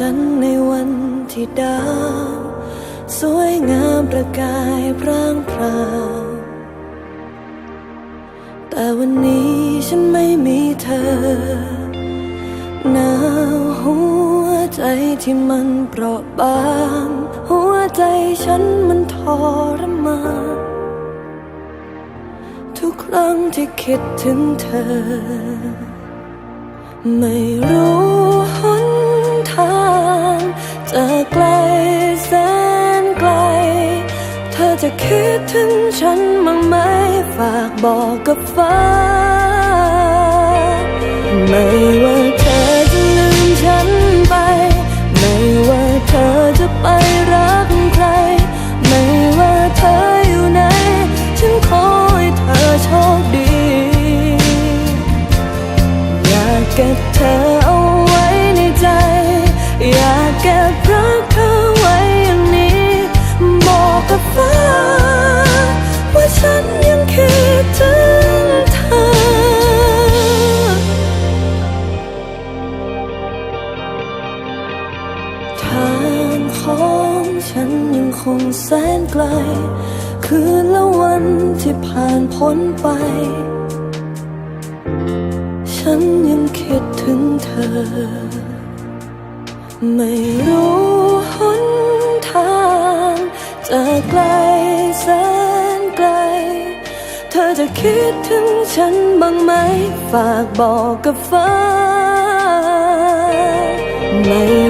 จันที่ดาว สวยงามประกายพร่างพราวแต่วันนี้ฉันไม่มีเธอหนาวหัวใจที่มันเปราะบาง หัวใจฉันมันทรมานทุกครั้งที่คิดถึงเธอ ไม่รู้ จะคิดถึงฉันบ้างไหมฝากบอกกับฟ้า ไม่ว่าเธอจะลืมฉันไป ไม่ว่าเธอจะไปรักใคร ไม่ว่าเธออยู่ไหน ฉันขอให้เธอโชคดี อยากเก็บเธอ งคงแสนไกล คืนและวันที่ผ่านพ้นไป ฉันยังคิดถึงเธอ ไม่รู้หนทางจะไกลแสนไกล เธอจะคิดถึงฉันบ้างไหม ฝากบอกกับฟ้า ไม่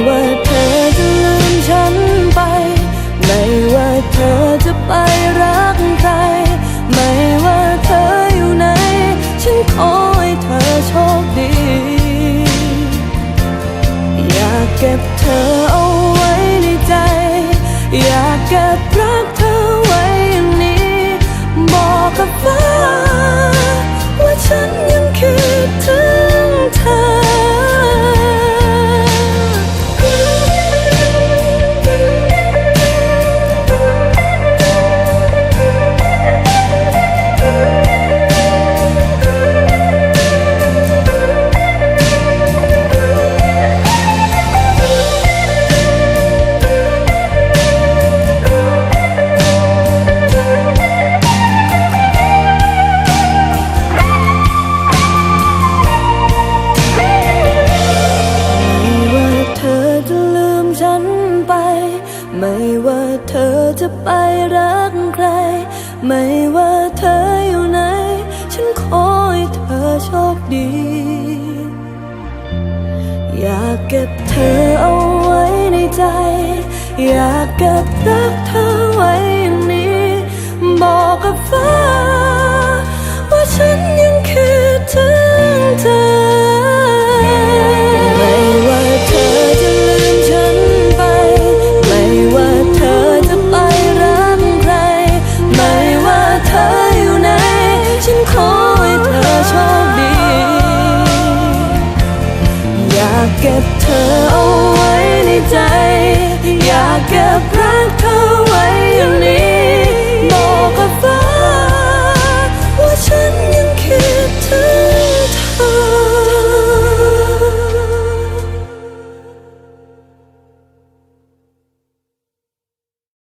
เก็บเธอ ไปรักใคร ไม่ว่าเธออยู่ไหน ฉันขอให้เธอโชคดี อยากเก็บเธอเอาไว้ในใจ อยากเก็บรัก get